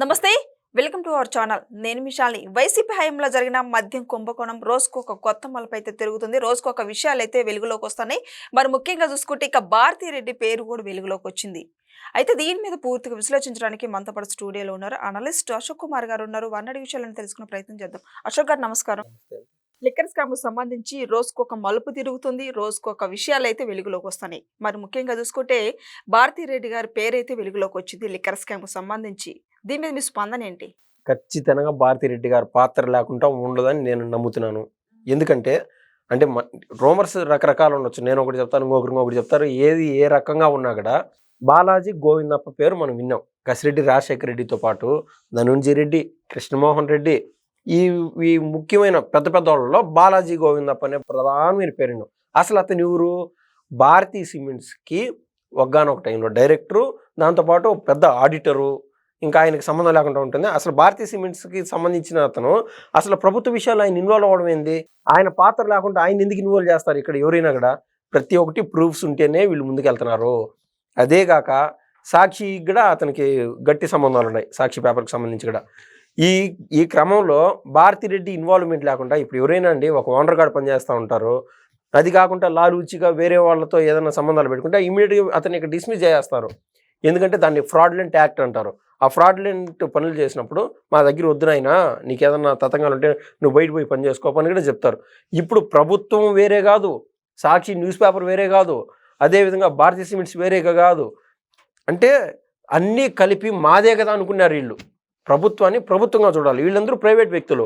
నమస్తే welcome to our channel. నేను మిషాల్ని YCP హయాంలో జరిగిన మద్యం కుంభకోణం రోజుకు ఒక కొత్త మలుపు అయితే తిరుగుతుంది. రోజుకు ఒక విషయాలు అయితే వెలుగులోకి వస్తున్నాయి. మరి ముఖ్యంగా చూసుకుంటే ఇక భారతీ రెడ్డి పేరు కూడా వెలుగులోకి వచ్చింది. అయితే దీని మీద పూర్తిగా విశ్లేషించడానికి మనతో పాటు స్టూడియోలో ఉన్నారు అనలిస్ట్ అశోక్ కుమార్ గారు ఉన్నారు. వన్నడి విషయాలను తెలుసుకునే ప్రయత్నం చేద్దాం. అశోక్ గారు నమస్కారం. లిక్కర్ స్కామ్ సంబంధించి రోజుకు ఒక మలుపు తిరుగుతుంది. రోజుకు ఒక విషయాలు అయితే వెలుగులోకి వస్తున్నాయి. మరి ముఖ్యంగా చూసుకుంటే భారతీ రెడ్డి గారి పేరైతే వెలుగులోకి వచ్చింది లిక్కర్ స్కామ్ సంబంధించి. దీని మీద మీ స్పందన ఏంటి? ఖచ్చితంగా భారతిరెడ్డి గారి పాత్ర లేకుండా ఉండదని నేను నమ్ముతున్నాను. ఎందుకంటే అంటే రోమర్స్ రకరకాలు ఉండొచ్చు. నేను ఒకటి చెప్తాను ఇంకొకరు ఇంకొకటి చెప్తారు. ఏది ఏ రకంగా ఉన్నా కూడా బాలాజీ గోవిందప్ప పేరు మనం విన్నాం. కసిరెడ్డి రాజశేఖర రెడ్డితో పాటు ధనుంజి రెడ్డి కృష్ణమోహన్ రెడ్డి. ఈ ఈ ముఖ్యమైన పెద్ద పెద్ద వాళ్ళలో బాలాజీ గోవిందప్ప అనే ప్రధానమైన పేరు అసలు అతని ఎవరు? భారతీ సిమెంట్స్కి ఒగ్గానొక టైంలో డైరెక్టరు దాంతోపాటు పెద్ద ఆడిటరు ఇంకా ఆయనకి సంబంధం లేకుండా ఉంటుంది. అసలు భారతీయ సిమెంట్స్కి సంబంధించిన అతను అసలు ప్రభుత్వ విషయాలు ఆయన ఇన్వాల్వ్ అవ్వడం ఏంది? ఆయన పాత్ర లేకుండా ఆయన ఎందుకు ఇన్వాల్వ్ చేస్తారు? ఇక్కడ ఎవరైనా కూడా ప్రతి ఒక్కటి ప్రూఫ్స్ ఉంటేనే వీళ్ళు ముందుకెళ్తున్నారు. అదేగాక సాక్షి కూడా అతనికి గట్టి సంబంధాలు ఉన్నాయి. సాక్షి పేపర్కి సంబంధించి కూడా. ఈ ఈ క్రమంలో భారతిరెడ్డి ఇన్వాల్వ్మెంట్ లేకుండా ఇప్పుడు ఎవరైనా అండి ఒక ఓనర్ గార్డ్ పనిచేస్తూ ఉంటారు. అది కాకుండా లాలూచిగా వేరే వాళ్ళతో ఏదైనా సంబంధాలు పెట్టుకుంటే ఇమీడియట్గా అతన్ని ఇక్కడ డిస్మిస్ చేస్తారు ఎందుకంటే దాన్ని ఫ్రాడ్లెంట్ యాక్ట్ అంటారు. ఆ ఫ్రాడ్లెంట్ పనులు చేసినప్పుడు మా దగ్గర వద్దునైనా నీకు ఏదన్నా తతంగాలు ఉంటే నువ్వు బయట పోయి పని చేసుకోపని కూడా చెప్తారు. ఇప్పుడు ప్రభుత్వం వేరే కాదు సాక్షి న్యూస్ పేపర్ వేరే కాదు అదేవిధంగా భారతీయ సిమెంట్స్ వేరేగా కాదు. అంటే అన్నీ కలిపి మాదే కదా అనుకున్నారు వీళ్ళు. ప్రభుత్వాన్ని ప్రభుత్వంగా చూడాలి. వీళ్ళందరూ ప్రైవేట్ వ్యక్తులు.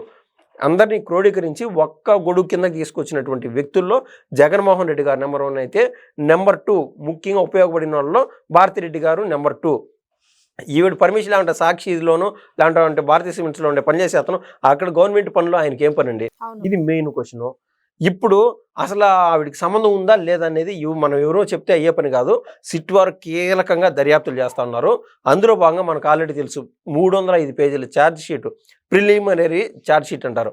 అందరినీ క్రోడీకరించి ఒక్క గొడుగు కింద తీసుకొచ్చినటువంటి వ్యక్తుల్లో జగన్మోహన్ రెడ్డి గారు నెంబర్ వన్ అయితే నెంబర్ టూ ముఖ్యంగా ఉపయోగపడిన వాళ్ళలో భారతిరెడ్డి గారు నెంబర్ టూ. ఈవిడ పర్మిషన్ లేకుంటే సాక్షిలోను లేకుంటే భారతీయ సిమెంట్స్లో ఉండే పని చేసే అతను అక్కడ గవర్నమెంట్ పనిలో ఆయనకి ఏం పని అండి ఇది మెయిన్ క్వశ్చన్ ఇప్పుడు అసలు ఆవిడికి సంబంధం ఉందా లేదా అనేది ఇవ్- మనం ఎవరో చెప్తే అయ్యే పని కాదు. సిట్ వారు కీలకంగా దర్యాప్తులు చేస్తూ ఉన్నారు. అందులో భాగంగా మనకు ఆల్రెడీ తెలుసు. మూడు వందల ఐదు పేజీల charge sheet preliminary charge sheet అంటారు.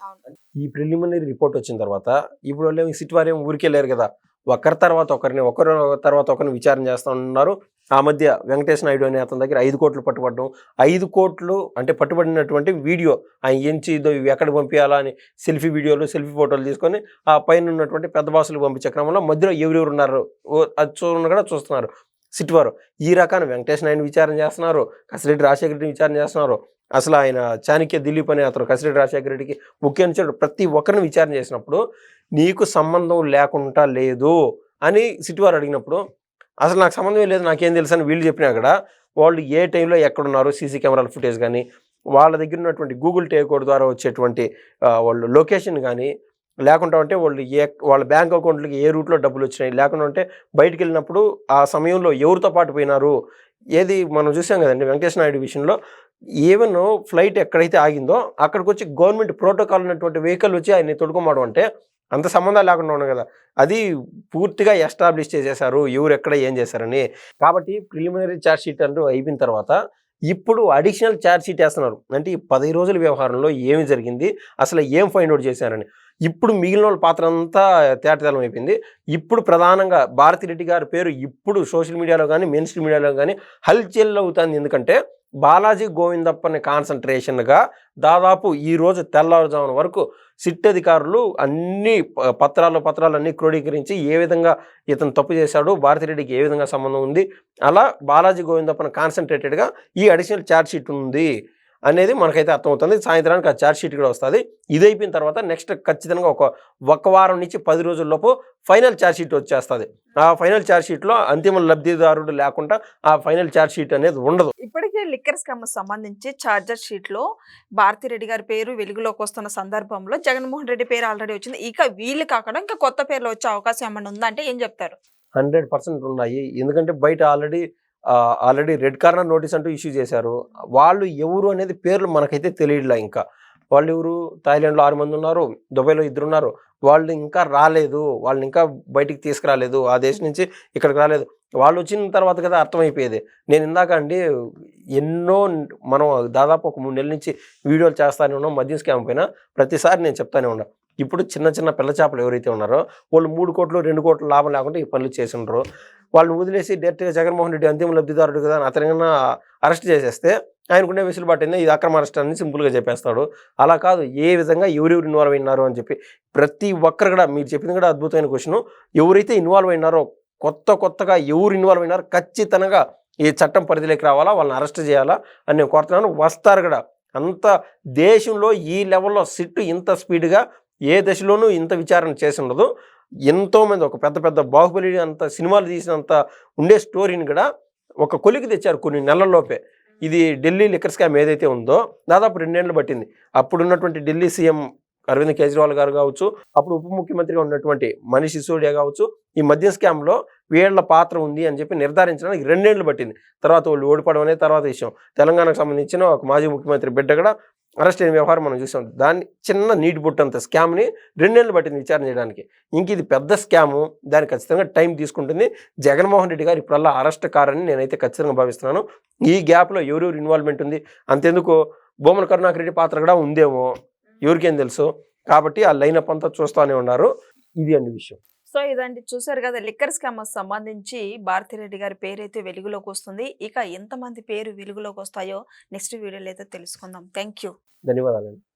ఈ ప్రిలిమినరీ రిపోర్ట్ వచ్చిన తర్వాత ఇప్పుడు వాళ్ళు ఏమి సిట్ వారు ఏమి ఊరికెళ్ళారు కదా. ఒకరి తర్వాత ఒకరిని ఒకరి తర్వాత ఒకరిని విచారణ చేస్తూ ఉన్నారు. ఆ మధ్య వెంకటేష్ నాయుడు అనే అతని దగ్గర ఐదు కోట్లు పట్టుబడడం. ఐదు కోట్లు అంటే పట్టుబడినటువంటి వీడియో ఆయన ఎంచి ఇవి ఎక్కడ పంపించాలా అని సెల్ఫీ వీడియోలు సెల్ఫీ ఫోటోలు తీసుకొని ఆ పైన ఉన్నటువంటి పెద్ద బాసులు పంపించే క్రమంలో మధ్యలో ఎవరెవరు ఉన్నారు ఓ అది చూడడం కూడా చూస్తున్నారు. సిట్వారు. ఈ రకాన్ని వెంకటేష్ నాయుడు విచారణ చేస్తున్నారు. కసిరెడ్డి రాజశేఖర రెడ్డిని విచారణ చేస్తున్నారు. అసలు ఆయన చాణక్య దిలీప్ అనే అతను కసిరెడ్డి రాజశేఖర రెడ్డికి ముఖ్య అనుచరుడు ప్రతి ఒక్కరిని విచారణ చేసినప్పుడు నీకు సంబంధం లేకుండా లేదు అని సిటివారు అడిగినప్పుడు అసలు నాకు సంబంధం లేదు నాకేం తెలుసు అని వీళ్ళు చెప్పినా కూడా వాళ్ళు ఏ టైంలో ఎక్కడున్నారు సీసీ కెమెరాల ఫుటేజ్ కానీ వాళ్ళ దగ్గర ఉన్నటువంటి గూగుల్ టేక్ ద్వారా వచ్చేటువంటి వాళ్ళు లొకేషన్ కానీ లేకుండా ఉంటే వాళ్ళు ఏ వాళ్ళ బ్యాంక్ అకౌంట్లకి ఏ రూట్లో డబ్బులు వచ్చినాయి లేకుండా ఉంటే బయటికి వెళ్ళినప్పుడు ఆ సమయంలో ఎవరితో పాటు పోయినారు ఏది మనం చూసాం కదండి వెంకటేష్ నాయుడు విషయంలో ఈవెన్ ఫ్లైట్ ఎక్కడైతే ఆగిందో అక్కడికి వచ్చి గవర్నమెంట్ ప్రోటోకాల్ ఉన్నటువంటి వెహికల్ వచ్చి ఆయన్ని తొడుకోమడం అంటే అంత సంబంధాలు లేకుండా ఉన్నాం కదా. అది పూర్తిగా ఎస్టాబ్లిష్ చేసేసారు ఎవరు ఎక్కడ ఏం చేశారని. కాబట్టి ప్రిలిమినరీ ఛార్జ్ షీట్ అంటూ అయిపోయిన తర్వాత ఇప్పుడు అడిషనల్ ఛార్జ్ షీట్ వేస్తున్నారు. అంటే ఈ పది రోజుల వ్యవహారంలో ఏమి జరిగింది? అసలు ఏం ఫైండ్ అవుట్ చేశారని. ఇప్పుడు మిగిలిన వాళ్ళ పాత్ర అంతా తేటతెలం అయిపోయింది. ఇప్పుడు ప్రధానంగా భారతిరెడ్డి గారి పేరు ఇప్పుడు సోషల్ మీడియాలో కానీ మెయిన్ స్ట్రీమ్ మీడియాలో కానీ హల్చల్ అవుతుంది. ఎందుకంటే బాలాజీ గోవిందప్పని కాన్సన్ట్రేషన్గా దాదాపు ఈరోజు తెల్లవారుజామున వరకు సిట్ అధికారులు అన్ని పత్రాలు పత్రాలు క్రోడీకరించి ఏ విధంగా ఇతను తప్పు చేశాడు భారతిరెడ్డికి ఏ విధంగా సంబంధం ఉంది అలా బాలాజీ గోవిందప్పని కాన్సన్ట్రేటెడ్గా ఈ అడిషనల్ ఛార్జ్ షీట్ ఉంది. అనేది మనకైతే అర్థమవుతుంది. సాయంత్రానికి ఆ ఛార్జ్ షీట్ కూడా వస్తుంది. ఇది అయిపోయిన తర్వాత నెక్స్ట్ ఖచ్చితంగా ఒక ఒక వారం నుంచి పది రోజుల్లోపు ఫైనల్ ఛార్జ్ షీట్ వచ్చేస్తుంది. ఆ ఫైనల్ ఛార్జ్ షీట్లో అంతిమ లబ్ధిదారుడు లేకుండా ఆ ఫైనల్ ఛార్జ్ షీట్ అనేది ఉండదు. ఇప్పటికే లిక్కర్ స్కామ్ సంబంధించి చార్జర్ షీట్లో భారతి రెడ్డి గారి పేరు వెలుగులోకి వస్తున్న సందర్భంలో జగన్మోహన్ రెడ్డి పేరు ఆల్రెడీ వచ్చింది. ఇక వీళ్ళు కాకుండా ఇంకా కొత్త పేర్లు వచ్చే అవకాశం ఏమైనా ఉందా అంటే ఏం చెప్తారు? హండ్రెడ్ పర్సెంట్ ఉన్నాయి. ఎందుకంటే బయట already already red corner notice అంటూ ఇష్యూ చేశారు. వాళ్ళు ఎవరు అనేది పేర్లు మనకైతే తెలియట్లా ఇంకా. వాళ్ళు ఎవరు? థాయిలాండ్లో ఆరు మంది ఉన్నారు దుబాయ్లో ఇద్దరు ఉన్నారు. వాళ్ళు ఇంకా రాలేదు. వాళ్ళని ఇంకా బయటికి తీసుకురాలేదు. ఆ దేశం నుంచి ఇక్కడికి రాలేదు. వాళ్ళు వచ్చిన తర్వాత కదా అర్థమైపోయేది. నేను ఇందాక అండి ఎన్నో మనం దాదాపు ఒక మూడు నెలల నుంచి వీడియోలు చేస్తానే ఉన్నాం మద్యం స్కామ్ పైన. ప్రతిసారి నేను చెప్తానే ఉన్నా. ఇప్పుడు చిన్న చిన్న పిల్ల చేపలు ఎవరైతే ఉన్నారో వాళ్ళు మూడు కోట్లు రెండు కోట్ల లాభం లేకుండా ఈ పనులు చేసిండ్రు. వాళ్ళని వదిలేసి డైరెక్ట్గా జగన్మోహన్ రెడ్డి అంతిమ లబ్ధిదారుడు కదా అని అతనికన్నా అరెస్ట్ చేసేస్తే ఆయనకుండే వెసులుబాటు అయింది ఇది అక్రమ అరెస్ట్ అని సింపుల్గా చెప్పేస్తాడు. అలా కాదు ఏ విధంగా ఎవరెవరు ఇన్వాల్వ్ అయినారు అని చెప్పి ప్రతి ఒక్కరు కూడా మీరు చెప్పింది కూడా అద్భుతమైన క్వశ్చన్ ఎవరైతే ఇన్వాల్వ్ అయినారో కొత్త కొత్తగా ఎవరు ఇన్వాల్వ్ అయినారో ఖచ్చితంగా ఈ చట్టం పరిధిలోకి రావాలా? వాళ్ళని అరెస్ట్ చేయాలా? అని నేను కోరుతున్నాను. వస్తారు కూడా. అంత దేశంలో ఈ లెవెల్లో సిట్టు ఇంత స్పీడ్గా ఏ దశలోనూ ఇంత విచారణ చేసి ఉండదు ఎంతోమంది ఒక పెద్ద పెద్ద బాహుబలి అంత సినిమాలు తీసినంత ఉండే స్టోరీని కూడా ఒక కొలికి తెచ్చారు కొన్ని నెలల్లోపే. ఇది ఢిల్లీ లిక్కర్ స్కామ్ ఏదైతే ఉందో దాదాపు రెండేళ్ళు పట్టింది. అప్పుడు ఉన్నటువంటి ఢిల్లీ సీఎం అరవింద్ కేజ్రీవాల్ గారు కావచ్చు అప్పుడు ఉప ముఖ్యమంత్రిగా ఉన్నటువంటి మనీష్ సిసోడియా కావచ్చు ఈ మద్యం స్కామ్లో వీళ్ళ పాత్ర ఉంది అని చెప్పి నిర్ధారించడానికి రెండేళ్ళు పట్టింది. తర్వాత వాళ్ళు ఓడిపోవడం అనేది తర్వాత విషయం. తెలంగాణకు సంబంధించిన ఒక మాజీ ముఖ్యమంత్రి బిడ్డ కూడా అరెస్ట్ అయిన వ్యవహారం మనం చూసాం. దాన్ని చిన్న నీటి బుట్టంత స్కామ్ని రెండేళ్ళు పట్టింది విచారణ చేయడానికి. ఇంక ఇది పెద్ద స్కాము. దానికి ఖచ్చితంగా టైం తీసుకుంటుంది. జగన్మోహన్ రెడ్డి గారు ఇప్పుడల్లా అరెస్ట్ కారని నేనైతే ఖచ్చితంగా భావిస్తున్నాను. ఈ గ్యాప్లో ఎవరెవరు ఇన్వాల్వ్మెంట్ ఉంది? అంతెందుకు? బొమ్మల కరుణాకర్ రెడ్డి పాత్ర కూడా ఉందేమో? ఎవరికేం తెలుసు? కాబట్టి ఆ లైనప్ అంతా చూస్తూనే ఉన్నారు. ఇది అండి విషయం. సో ఇదండి చూసారు కదా! లిక్కర్ స్కామ్ సంబంధించి భారతిరెడ్డి గారి పేరు అయితే వెలుగులోకి వస్తుంది. ఇక ఎంతమంది పేరు వెలుగులోకి వస్తాయో నెక్స్ట్ వీడియోలో అయితే తెలుసుకుందాం. థ్యాంక్ యూ ధన్యవాదాలు